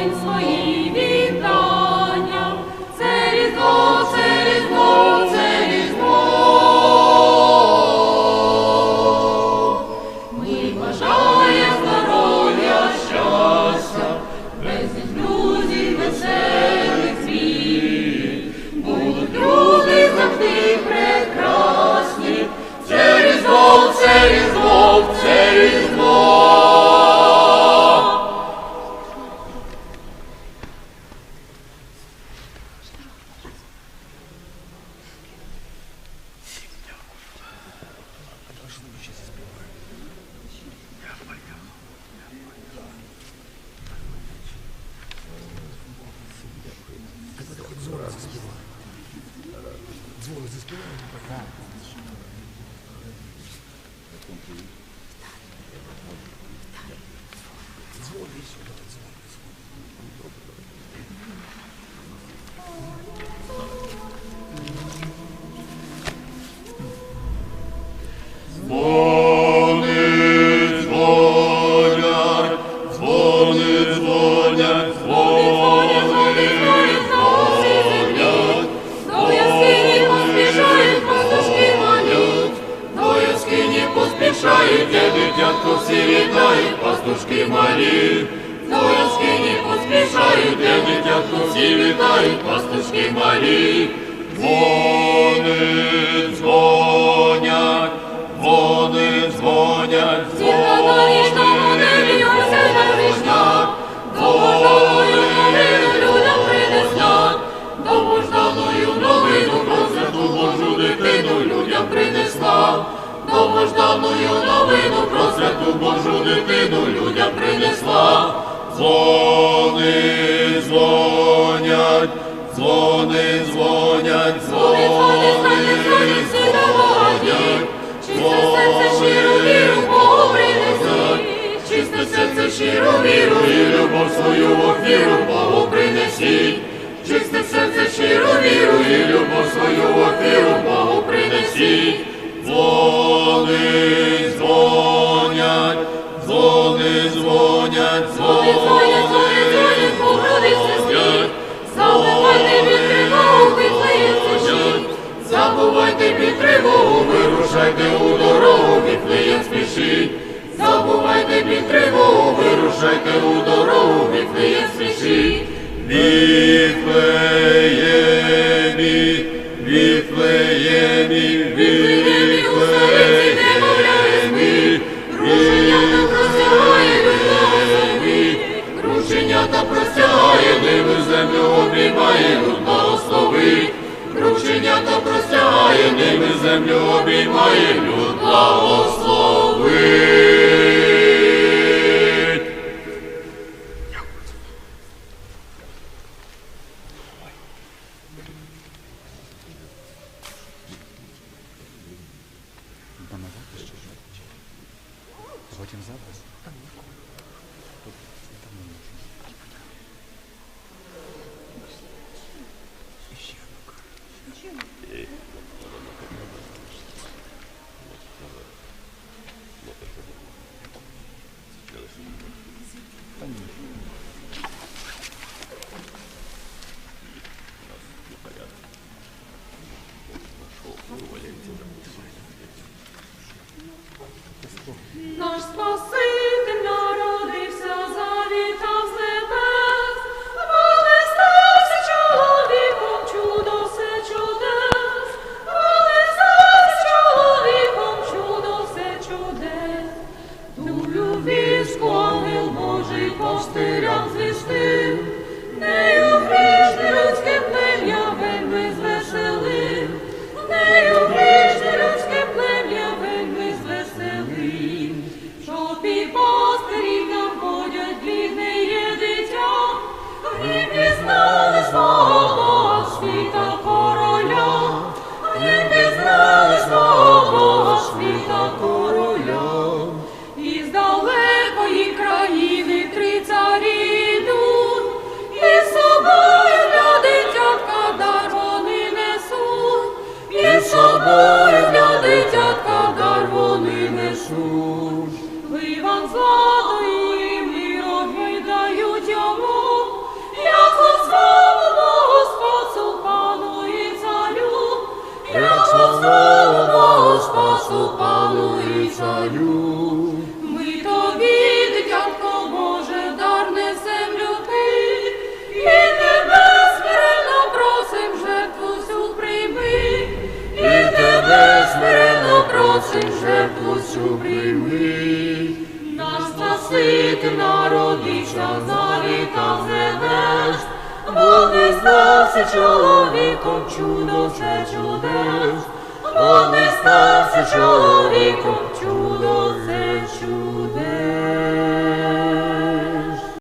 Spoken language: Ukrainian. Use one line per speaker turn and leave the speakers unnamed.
приносим свої. Це різдво, це різдво, це різдво. Ми бажаємо
раз заспіваємо. Дзвони заспіваємо. Дзвони сюди, дзвони. Де дитятко всі вітають, пастушки малі. До яскині поспішають, де дитятко всі вітають, пастушки малі. Дзвони дзвонять, дзвони дзвонять,
Зірка на річному небі осяяла вишня. Довгожданою
дитину людям принесла. Забувайте під тривогу, вирушайте у дорогу, Віфлеєм спішіть. Забувайте під тривогу, вирушайте у дорогу, Віфлеєм спішіть. Віфлеємі, землю обіймає, люд благословить. Крученята простягає, ними землю обіймає, люд благословить.
Потім запис.
Божий пастирям звістив, нею
пану і царю. Ми тобі, дитятко Боже, дар несем люби, і тебе смиренно просим, жертву всю прийми, і тебе смиренно просим, жертву всю прийми. Наш Спаситель народився, завітав з небес, бо не стався чоловіком, чудо все чудес, Бо не стався чоловіком чудо це чудо.